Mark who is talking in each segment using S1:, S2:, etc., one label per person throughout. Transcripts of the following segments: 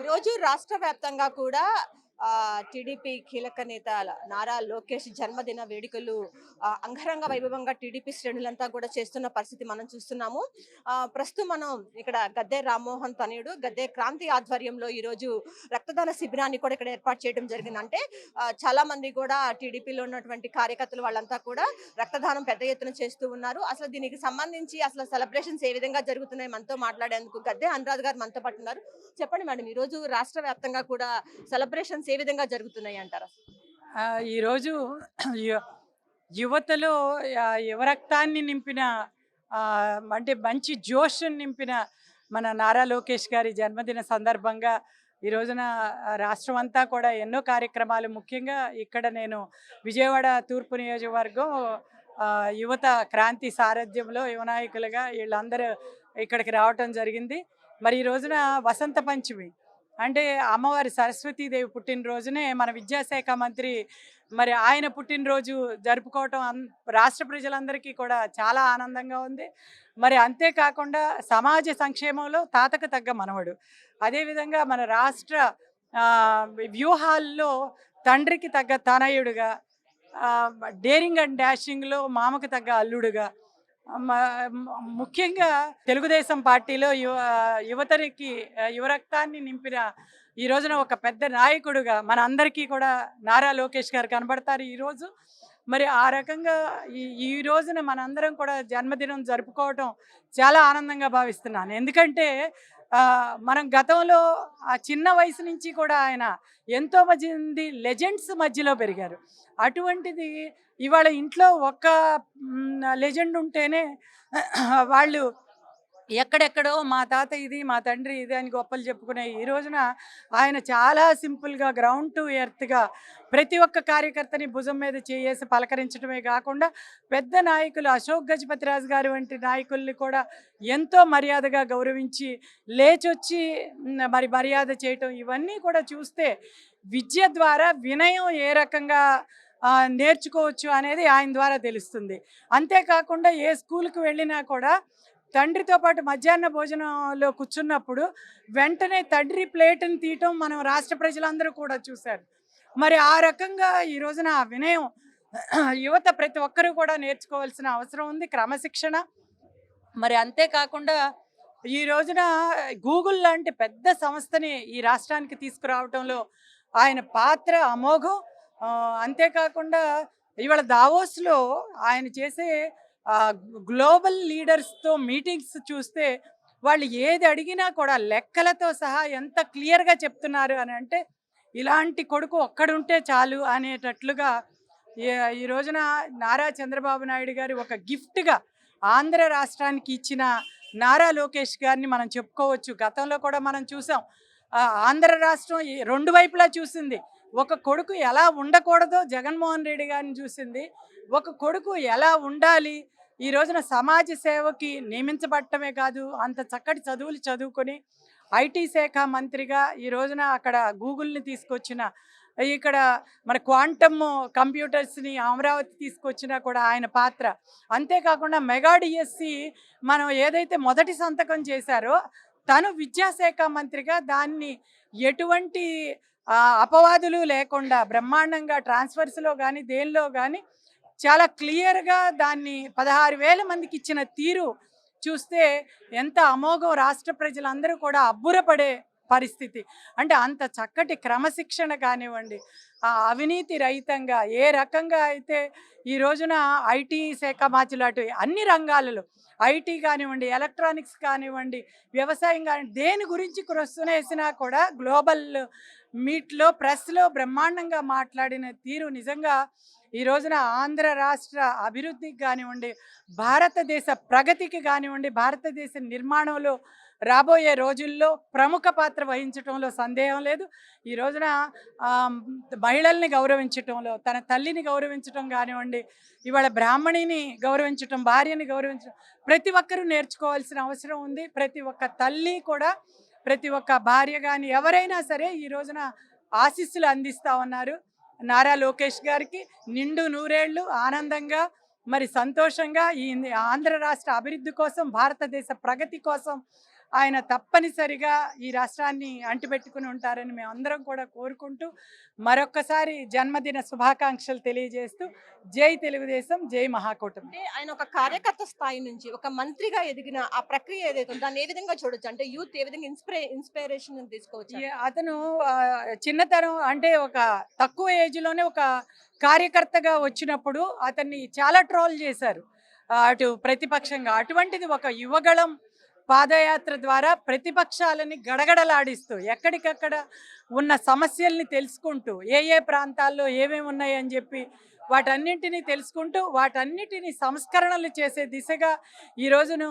S1: ఈరోజు రాష్ట్ర వ్యాప్తంగా కూడా టీడీపీ కీలక నేత నారా లోకేష్ జన్మదిన వేడుకలు అంగరంగ వైభవంగా టీడీపీ శ్రేణులంతా కూడా చేస్తున్న పరిస్థితి మనం చూస్తున్నాము. ప్రస్తుతం మనం ఇక్కడ గద్దె రామ్మోహన్ తనయుడు గద్దె క్రాంతి ఆధ్వర్యంలో ఈరోజు రక్తదాన శిబిరాన్ని కూడా ఇక్కడ ఏర్పాటు చేయడం జరిగింది. అంటే చాలా మంది కూడా టీడీపీలో ఉన్నటువంటి కార్యకర్తలు వాళ్ళంతా కూడా రక్తదానం పెద్ద ఎత్తున చేస్తూ ఉన్నారు. అసలు దీనికి సంబంధించి అసలు సెలబ్రేషన్స్ ఏ విధంగా జరుగుతున్నాయి మనతో మాట్లాడేందుకు గద్దె అనురాధ్ గారు మనతో పాటు ఉన్నారు. చెప్పండి మేడం ఈ రోజు రాష్ట్ర వ్యాప్తంగా కూడా సెలబ్రేషన్స్ ఏ విధంగా జరుగుతున్నాయి అంటారు
S2: ఈరోజు యువతలో యువరక్తాన్ని నింపిన అంటే మంచి జోష్ నింపిన మన నారా లోకేష్ గారి జన్మదిన సందర్భంగా ఈ రోజున రాష్ట్రం అంతా కూడా ఎన్నో కార్యక్రమాలు. ముఖ్యంగా ఇక్కడ నేను విజయవాడ తూర్పు నియోజకవర్గం యువత క్రాంతి సారథ్యంలో యువనాయకులుగా వీళ్ళందరూ ఇక్కడికి రావటం జరిగింది. మరి ఈ రోజున వసంత పంచమి అంటే అమ్మవారి సరస్వతీదేవి పుట్టినరోజునే మన విద్యాశాఖ మంత్రి మరి ఆయన పుట్టినరోజు జరుపుకోవటం అన్- రాష్ట్ర ప్రజలందరికీ కూడా చాలా ఆనందంగా ఉంది. మరి అంతేకాకుండా సమాజ సంక్షేమంలో తాతకు తగ్గ మనవడు. అదేవిధంగా మన రాష్ట్ర వ్యూహాల్లో తండ్రికి తగ్గ తనయుడుగా డేరింగ్ అండ్ డాషింగ్లో మామకు తగ్గ అల్లుడుగా ముఖ్యంగా తెలుగుదేశం పార్టీలో యువ యువతరికి యువరక్తాన్ని నింపిన ఈ రోజున ఒక పెద్ద నాయకుడుగా మన అందరికీ కూడా నారా లోకేష్ గారు కనబడతారు ఈరోజు మరి ఆ రకంగా ఈ ఈ రోజున మనందరం కూడా జన్మదినం జరుపుకోవటం చాలా ఆనందంగా భావిస్తున్నాను. ఎందుకంటే మనం గతంలో ఆ చిన్న వయసు నుంచి కూడా ఆయన ఎంతో మంది లెజెండ్స్ మధ్యలో పెరిగారు. అటువంటిది ఇవాళ ఇంట్లో ఒక్క లెజెండ్ ఉంటేనే వాళ్ళు ఎక్కడెక్కడో మా తాత ఇది మా తండ్రి ఇది అని గొప్పలు చెప్పుకునే ఈ రోజున ఆయన చాలా సింపుల్గా గ్రౌండ్ టు ఎర్త్గా ప్రతి ఒక్క కార్యకర్తని భుజం మీద చేసి పలకరించడమే కాకుండా పెద్ద నాయకులు అశోక్ గజపతిరాజు గారు వంటి నాయకుల్ని కూడా ఎంతో మర్యాదగా గౌరవించి లేచొచ్చి మరి మర్యాద చేయటం ఇవన్నీ కూడా చూస్తే విద్య ద్వారా వినయం ఏ రకంగా నేర్చుకోవచ్చు అనేది ఆయన ద్వారా తెలుస్తుంది. అంతేకాకుండా ఏ స్కూల్కి వెళ్ళినా కూడా తండ్రితో పాటు మధ్యాహ్న భోజనంలో కూర్చున్నప్పుడు వెంటనే తండ్రి ప్లేట్ని తీయటం మనం రాష్ట్ర ప్రజలందరూ కూడా చూశారు. మరి ఆ రకంగా ఈ రోజున ఆ వినయం యువత ప్రతి ఒక్కరూ కూడా నేర్చుకోవాల్సిన అవసరం ఉంది. క్రమశిక్షణ. మరి అంతేకాకుండా ఈ రోజున గూగుల్ లాంటి పెద్ద సంస్థని ఈ రాష్ట్రానికి తీసుకురావటంలో ఆయన పాత్ర అమోఘం. అంతేకాకుండా ఇవాళ దావోస్లో ఆయన చేసే గ్లోబల్ లీడర్స్తో మీటింగ్స్ చూస్తే వాళ్ళు ఏది అడిగినా కూడా లెక్కలతో సహా ఎంత క్లియర్గా చెప్తున్నారు అని అంటే ఇలాంటి కొడుకు ఒక్కడుంటే చాలు అనేటట్లుగా ఈ- ఈ రోజున నారా చంద్రబాబు నాయుడు గారు ఒక గిఫ్ట్గా ఆంధ్ర రాష్ట్రానికి ఇచ్చిన నారా లోకేష్ గారిని మనం చెప్పుకోవచ్చు. గతంలో కూడా మనం చూసాం. ఆంధ్ర రాష్ట్రం ఈ రెండు వైపులా చూసింది. ఒక కొడుకు ఎలా ఉండకూడదో జగన్మోహన్ రెడ్డి గారిని చూసింది. ఒక కొడుకు ఎలా ఉండాలి? ఈ రోజున సమాజ సేవకి నియమించబడటమే కాదు అంత చక్కటి చదువులు చదువుకొని ఐటీ శాఖ మంత్రిగా ఈ రోజున అక్కడ గూగుల్ని తీసుకొచ్చిన ఇక్కడ మన క్వాంటమ్ కంప్యూటర్స్ని అమరావతి తీసుకొచ్చినా కూడా ఆయన పాత్ర. అంతేకాకుండా మెగా డిఎస్సి మనం ఏదైతే మొదటి సంతకం చేశారో తను విద్యాశాఖ మంత్రిగా దాన్ని ఎటువంటి అపవాదులు లేకుండా బ్రహ్మాండంగా ట్రాన్స్ఫర్స్లో కానీ దేనిలో కానీ చాలా క్లియర్గా దాన్ని పదహారు వేల మందికి ఇచ్చిన తీరు చూస్తే ఎంత అమోఘం రాష్ట్ర ప్రజలందరూ కూడా అబ్బురపడే పరిస్థితి. అంటే అంత చక్కటి క్రమశిక్షణ కానివ్వండి ఆ అవినీతి రహితంగా ఏ రకంగా అయితే ఈ రోజున ఐటీ శాఖ మార్చులు అటు అన్ని రంగాలలో ఐటీ కానివ్వండి ఎలక్ట్రానిక్స్ కానివ్వండి వ్యవసాయం కానివ్వండి దేని గురించి క్రొస్తున వేసినా కూడా గ్లోబల్ మీట్లో ప్రెస్లో బ్రహ్మాండంగా మాట్లాడిన తీరు నిజంగా ఈ రోజున ఆంధ్ర రాష్ట్ర అభివృద్ధికి కానివ్వండి భారతదేశ ప్రగతికి కానివ్వండి భారతదేశ నిర్మాణంలో రాబోయే రోజుల్లో ప్రముఖ పాత్ర వహించటంలో సందేహం లేదు. ఈ రోజున మహిళల్ని గౌరవించటంలో తన తల్లిని గౌరవించటం కానివ్వండి ఇవాళ బ్రాహ్మణిని గౌరవించటం భార్యని గౌరవించటం ప్రతి ఒక్కరూ నేర్చుకోవాల్సిన అవసరం ఉంది. ప్రతి ఒక్క తల్లి కూడా ప్రతి ఒక్క భార్య కానీ ఎవరైనా సరే ఈ రోజున ఆశీస్సులు అందిస్తూ ఉన్నారు. నారా లోకేష్ గారికి నిండు నూరేళ్ళు ఆనందంగా మరి సంతోషంగా ఈ ఆంధ్ర రాష్ట్ర అభివృద్ధి కోసం భారతదేశ ప్రగతి కోసం ఆయన తప్పనిసరిగా ఈ రాష్ట్రాన్ని అంటిపెట్టుకుని ఉంటారని మేము అందరం కూడా కోరుకుంటూ మరొక్కసారి జన్మదిన శుభాకాంక్షలు తెలియజేస్తూ జై తెలుగుదేశం జై మహాకూటమి.
S1: ఆయన ఒక కార్యకర్త స్థాయి నుంచి ఒక మంత్రిగా ఎదిగిన ఆ ప్రక్రియ ఏదైతే ఉందో దాన్ని ఏ విధంగా చూడొచ్చు? అంటే యూత్ ఏ విధంగా ఇన్స్పిరే ఇన్స్పిరేషన్ తీసుకోవచ్చు
S2: అతను చిన్నతనం అంటే ఒక తక్కువ ఏజ్లోనే ఒక కార్యకర్తగా వచ్చినప్పుడు అతన్ని చాలా ట్రోల్ చేశారు. అటు ప్రతిపక్షంగా. అటువంటిది ఒక యువగళం పాదయాత్ర ద్వారా ప్రతిపక్షాలని గడగడలాడిస్తూ ఎక్కడికక్కడ ఉన్న సమస్యల్ని తెలుసుకుంటూ ఏ ఏ ప్రాంతాల్లో ఏమేమి ఉన్నాయని చెప్పి వాటన్నింటినీ తెలుసుకుంటూ వాటన్నిటిని సంస్కరణలు చేసే దిశగా ఈ రోజును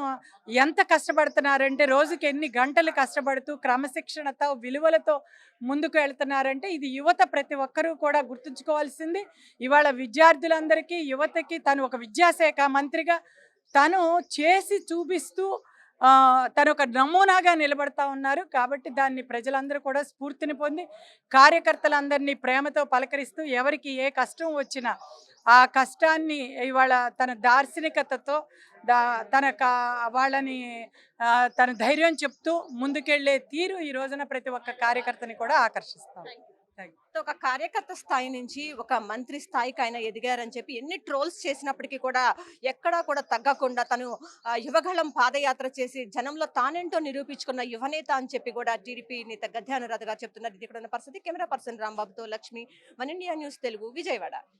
S2: ఎంత కష్టపడుతున్నారంటే రోజుకి ఎన్ని గంటలు కష్టపడుతూ క్రమశిక్షణతో విలువలతో ముందుకు వెళ్తున్నారంటే ఇది యువత ప్రతి ఒక్కరూ కూడా గుర్తుంచుకోవాల్సింది. ఇవాళ విద్యార్థులందరికీ యువతకి తను ఒక విద్యాశాఖ మంత్రిగా తను చేసి చూపిస్తూ తను ఒక నమూనాగా నిలబడతా ఉన్నారు. కాబట్టి దాన్ని ప్రజలందరూ కూడా స్ఫూర్తిని పొంది కార్యకర్తలందరినీ ప్రేమతో పలకరిస్తూ ఎవరికి ఏ కష్టం వచ్చినా ఆ కష్టాన్ని ఇవాళ తన దార్శనికతతో దా తన కా వాళ్ళని తన ధైర్యం చెప్తూ ముందుకెళ్ళే తీరు ఈ రోజున ప్రతి ఒక్క కార్యకర్తని కూడా ఆకర్షిస్తాం
S1: ఒక కార్యకర్త స్థాయి నుంచి ఒక మంత్రి స్థాయికి ఆయన ఎదిగారని చెప్పి ఎన్ని ట్రోల్స్ చేసినప్పటికీ కూడా ఎక్కడా కూడా తగ్గకుండా తను యువగళం పాదయాత్ర చేసి జనంలో తానేంటో నిరూపించుకున్న యువనేత అని చెప్పి కూడా టీడీపీ నేత గద్యానురాధ గారు చెప్తున్నారు. ఇది ఇక్కడ ఉన్న పరిస్థితి. Camera person రాంబాబుతో Lakshmi. One India news Telugu Vijayawada.